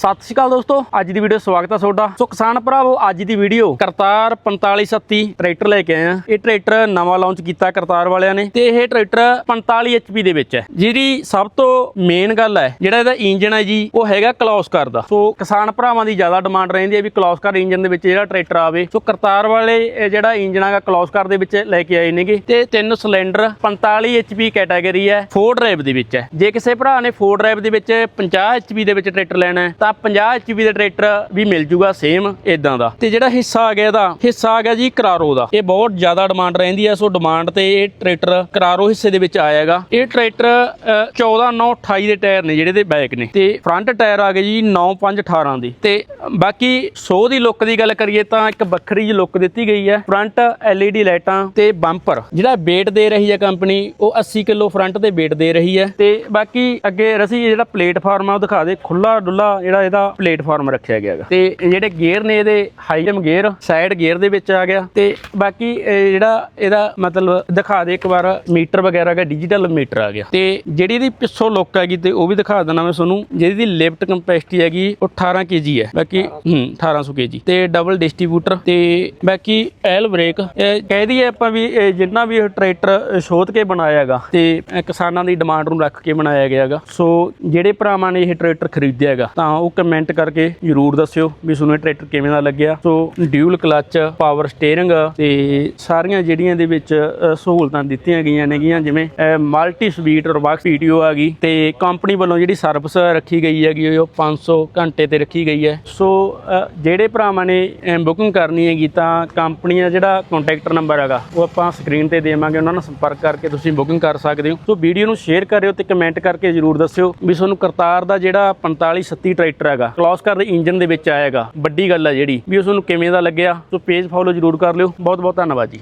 ਸਤਿ ਸ਼੍ਰੀ ਅਕਾਲ ਦੋਸਤੋ, ਅੱਜ ਦੀ ਵੀਡੀਓ ਸਵਾਗਤ ਹੈ ਤੁਹਾਡਾ। ਸੋ ਕਿਸਾਨ ਭਰਾਵੋ, ਅੱਜ ਦੀ ਵੀਡੀਓ ਕਰਤਾਰ 4537 ਟਰੈਕਟਰ ਲੈ ਕੇ ਆਏ ਆ। ਇਹ ਟਰੈਕਟਰ ਨਵਾਂ ਲਾਂਚ ਕੀਤਾ ਕਰਤਾਰ ਵਾਲਿਆਂ ਨੇ ਤੇ ਇਹ ਟਰੈਕਟਰ 45 HP ਦੇ ਵਿੱਚ ਹੈ। ਜਿਹਦੀ ਸਭ ਤੋਂ ਮੇਨ ਗੱਲ ਹੈ, ਜਿਹੜਾ ਇਹਦਾ ਇੰਜਨ ਹੈ ਜੀ, ਉਹ ਹੈਗਾ ਕਲੌਸਕਰ ਦਾ। ਸੋ ਕਿਸਾਨ ਭਰਾਵਾਂ ਦੀ ਜ਼ਿਆਦਾ ਡਿਮਾਂਡ ਰਹਿੰਦੀ ਹੈ ਵੀ ਕਲੌਸਕਰ ਇੰਜਨ ਦੇ ਵਿੱਚ ਜਿਹੜਾ ਟਰੈਕਟਰ ਆਵੇ। ਸੋ ਕਰਤਾਰ ਵਾਲੇ ਜਿਹੜਾ ਇੰਜਨ ਹੈਗਾ ਕਲੌਸਕਰ ਦੇ ਵਿੱਚ ਲੈ ਕੇ ਆਏ ਨੇਗੇ ਤੇ ਤਿੰਨ ਸਿਲੰਡਰ 45 HP ਕੈਟਾਗਰੀ ਹੈ 4 ਡਰਾਈਵ ਦੇ ਵਿੱਚ ਹੈ। ਜੇ ਕਿਸੇ ਭਰਾ ਨੇ 4 ਡਰਾਈਵ ਦੇ ਵਿੱਚ 50 HP ਦੇ ਵਿੱਚ ਟਰੈਕਟਰ ਲੈਣਾ ਹੈ, ਤਾਂ 50 HP ਦਾ ਟਰੈਕਟਰ ਵੀ ਮਿਲ ਜੂਗਾ ਸੇਮ ਇਦਾਂ ਦਾ। ਤੇ ਜਿਹੜਾ ਹਿੱਸਾ ਆ ਗਿਆ ਇਹਦਾ ਹਿੱਸਾ ਆ ਗਿਆ ਜੀ ਕਰਾਰੋ ਦਾ। ਇਹ ਬਹੁਤ ਜ਼ਿਆਦਾ ਡਿਮਾਂਡ ਰਹਿੰਦੀ ਹੈ ਸੋ ਡਿਮਾਂਡ ਤੇ ਇਹ ਟਰੈਕਟਰ ਕਰਾਰੋ ਹਿੱਸੇ ਦੇ ਵਿੱਚ ਆਏਗਾ ਇਹ ਟਰੈਕਟਰ ਅ, 14 9 28 ਦੇ ਟਾਇਰ ਨੇ ਜਿਹੜੇ ਦੇ ਬੈਕ ਨੇ। ਤੇ ਫਰੰਟ ਟਾਇਰ ਆ ਗਏ ਜੀ 9 5 18 ਦੇ। ਤੇ ਬਾਕੀ ਸੋ ਦੀ ਲੁੱਕ ਦੀ ਗੱਲ ਕਰੀਏ ਤਾਂ ਇੱਕ ਵੱਖਰੀ ਜਿਹੀ ਲੁੱਕ ਦਿੱਤੀ ਗਈ ਹੈ। ਫਰੰਟ LED ਲਾਈਟਾਂ ਤੇ ਬੰਪਰ ਜਿਹੜਾ weight ਦੇ ਰਹੀ ਹੈ ਕੰਪਨੀ ਉਹ 80 ਕਿਲੋ ਫਰੰਟ ਤੇ weight ਦੇ ਰਹੀ ਹੈ। ਤੇ ਬਾਕੀ ਅੱਗੇ ਰਸੀ ਜਿਹੜਾ ਪਲੇਟਫਾਰਮ ਆ ਉਹ ਦਿਖਾ ਦੇ। ਖੁੱਲਾ ਡੁੱਲਾ ਜਿਹੜਾ ਇਹਦਾ ਪਲੇਟਫਾਰਮ ਰੱਖਿਆ ਗਿਆ ਹੈਗਾ। ਤੇ ਜਿਹੜੇ ਗੇਅਰ ਨੇ ਇਹਦੇ ਹਾਈ ਗੇਅਰ, ਸਾਈਡ ਗੇਅਰ ਦੇ ਵਿੱਚ ਆ ਗਿਆ। ਤੇ ਬਾਕੀ ਜਿਹੜਾ ਇਹਦਾ ਮਤਲਬ ਦਿਖਾ ਦੇ ਇੱਕ ਵਾਰ, ਮੀਟਰ ਵਗੈਰਾ ਦਾ ਡਿਜੀਟਲ ਮੀਟਰ ਆ ਗਿਆ। ਤੇ ਜਿਹੜੀ ਇਹਦੀ ਪਿੱਛੋਂ ਲੁੱਕ ਹੈਗੀ ਤੇ ਉਹ ਵੀ ਦਿਖਾ ਦਿੰਦਾ ਮੈਂ ਤੁਹਾਨੂੰ, ਜਿਹਦੀ ਲਿਫਟ ਕੰਪੈਸਿਟੀ ਹੈਗੀ 18 ਕੇਜੀ ਹੈ। ਬਾਕੀ, ਹੂੰ 1800 ਕੇਜੀ ਤੇ ਡਬਲ ਡਿਸਟ੍ਰੀਬਿਊਟਰ ਤੇ ਬਾਕੀ ਐਲ ਬ੍ਰੇਕ ਕਹਿ ਦਈਏ ਆਪਾਂ ਵੀ ਜਿੰਨਾ ਵੀ ਇਹ ਟਰੈਕਟਰ ਸੋਧ ਕੇ ਬਣਾਇਆ ਹੈਗਾ, ਤੇ ਕਿਸਾਨਾਂ ਦੀ ਡਿਮਾਂਡ ਨੂੰ ਰੱਖ ਕੇ ਬਣਾਇਆ ਗਿਆ ਹੈਗਾ। ਸੋ ਜਿਹੜੇ ਭਰਾਵਾਂ ਨੇ ਇਹ ਟਰੈਕਟਰ ਖਰੀਦਿਆ ਹੈਗਾ, ਤਾਂ ਉਹ ਕਮੈਂਟ ਕਰਕੇ ਜਰੂਰ ਦੱਸਿਓ ਵੀ ਤੁਹਾਨੂੰ ਇਹ ਟਰੈਕਟਰ ਕਿਵੇਂ ਦਾ ਲੱਗਿਆ। So dual clutch power steering ਤੇ ਸਾਰੀਆਂ ਜਿਹੜੀਆਂ ਦੇ ਵਿੱਚ ਸਹੂਲਤਾਂ ਦਿੱਤੀਆਂ ਗਈਆਂ ਨੇਗੀਆਂ, ਜਿਵੇਂ ਮਲਟੀ ਸਪੀਡ ਰਵਾਕ ਵੀਡੀਓ ਆ ਗਈ ਤੇ ਕੰਪਨੀ ਵੱਲੋਂ ਜਿਹੜੀ ਸਰਵਿਸ ਰੱਖੀ ਗਈ ਹੈਗੀ, ਉਹ 500 ਘੰਟੇ ਤੇ ਰੱਖੀ ਗਈ ਹੈ। ਸੋ ਜਿਹੜੇ ਭਰਾਵਾਂ ਨੇ ਬੁਕਿੰਗ ਕਰਨੀ ਹੈਗੀ ਤਾਂ ਕੰਪਨੀ ਦਾ ਜਿਹੜਾ ਕੰਟੈਕਟ ਨੰਬਰ ਹੈਗਾ, ਉਹ ਆਪਾਂ ਸਕਰੀਨ ਤੇ ਦੇਵਾਂਗੇ, ਉਹਨਾਂ ਨਾਲ ਸੰਪਰਕ ਕਰਕੇ ਤੁਸੀਂ ਬੁਕਿੰਗ ਕਰ ਸਕਦੇ ਹੋ। ਸੋ, ਵੀਡੀਓ ਨੂੰ ਸ਼ੇਅਰ ਕਰਿਓ ਤੇ ਕਮੈਂਟ ਕਰਕੇ ਜਰੂਰ ਦੱਸਿਓ ਵੀ ਤੁਹਾਨੂੰ ਕਰਤਾਰ ਦਾ ਜਿਹੜਾ 4537 ਟਰੈਕਟਰ ਹੈਗਾ। ਕਲੌਸਕਰ ਦੇ ਇੰਜਨ ਦੇ ਵਿੱਚ ਆਏਗਾ ਵੱਡੀ ਗੱਲ ਹੈ ਜਿਹੜੀ, ਵੀ ਉਹ ਤੁਹਾਨੂੰ ਕਿਵੇਂ ਦਾ ਲੱਗਿਆ, ਸੋ ਪੇਜ ਫੋਲੋ ਜਰੂਰ ਕਰ ਲਿਓ। ਬਹੁਤ ਬਹੁਤ ਧੰਨਵਾਦ ਜੀ।